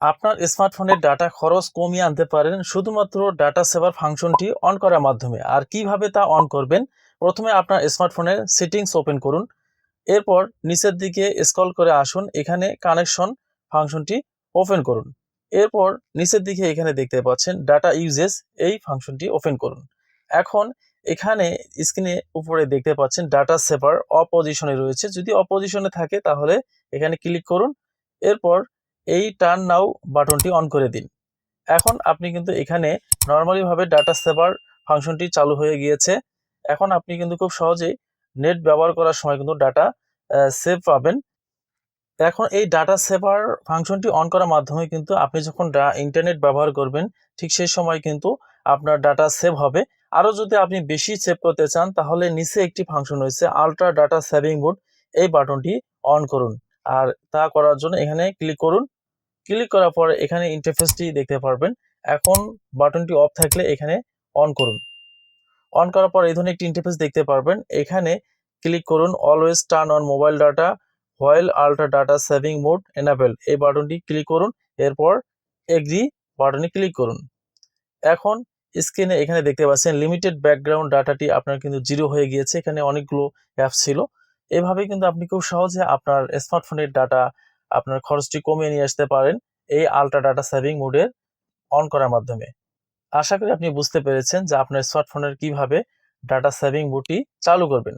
আপনার স্মার্টফোনের ডাটা খরচ কমিয়ে আনতে পারেন শুধুমাত্র ডাটা সেভার ফাংশনটি অন করার মাধ্যমে। আর কীভাবে তা অন করবেন? প্রথমে আপনার স্মার্টফোনের সেটিংস ওপেন করুন। এরপর নিচের দিকে স্ক্রল করে আসুন। এখানে কানেকশন ফাংশনটি ওপেন করুন। এরপর নিচের দিকে এখানে দেখতে পাচ্ছেন ডাটা ইউজেস এই ফাংশনটি ওপেন করুন। এখন এখানে স্ক্রিনে উপরে দেখতে পাচ্ছেন ডাটা সেভার অপজিশনে রয়েছে। যদি অপজিশনে থাকে তাহলে এখানে ক্লিক করুন। এরপর এই টার্ন নাও বাটনটি অন করে দিন। এখন আপনি কিন্তু এখানে নর্মালিভাবে ডাটা সেভার ফাংশনটি চালু হয়ে গিয়েছে। এখন আপনি কিন্তু খুব সহজেই নেট ব্যবহার করার সময় কিন্তু ডাটা সেভ পাবেন। এখন এই ডাটা সেভার ফাংশনটি অন করার মাধ্যমে কিন্তু আপনি যখন ইন্টারনেট ব্যবহার করবেন, ঠিক সেই সময় কিন্তু আপনার ডাটা সেভ হবে। আরও যদি আপনি বেশি সেভ করতে চান, তাহলে নিচে একটি ফাংশন রয়েছে আলট্রা ডাটা সেভিং মোড এই বাটনটি অন করুন। আর তা করার জন্য এখানে ক্লিক করুন। ক্লিক করার পরে এখানে ইন্টারফেসটি দেখতে পারবেন। এখন বাটনটি অফ থাকলে এখানে অন করুন। অন করার পর এই ধরনের একটি ইন্টারফেস দেখতে পারবেন। এখানে ক্লিক করুন always turn on mobile data while ultra data saving mode enable এই বাটনটি ক্লিক করুন, এরপর এগ্রি বাটনে ক্লিক করুন। এখন স্ক্রিনে এখানে দেখতে পাচ্ছেন লিমিটেড ব্যাকগ্রাউন্ড ডাটাটি আপনার কিন্তু জিরো হয়ে গিয়েছে। এখানে অনেকগুলো অ্যাপস ছিল। এভাবে কিন্তু আপনি খুব সহজে আপনার স্মার্টফোনের ডাটা আপনার খরচটি কমিয়ে নিয়ে আসতে পারেন এই আলট্রা ডাটা সেভিং মোডের অন করার মাধ্যমে। আশা করি আপনি বুঝতে পেরেছেন যে আপনার স্মার্টফোনের কীভাবে ডাটা সেভিং মোডটি চালু করবেন।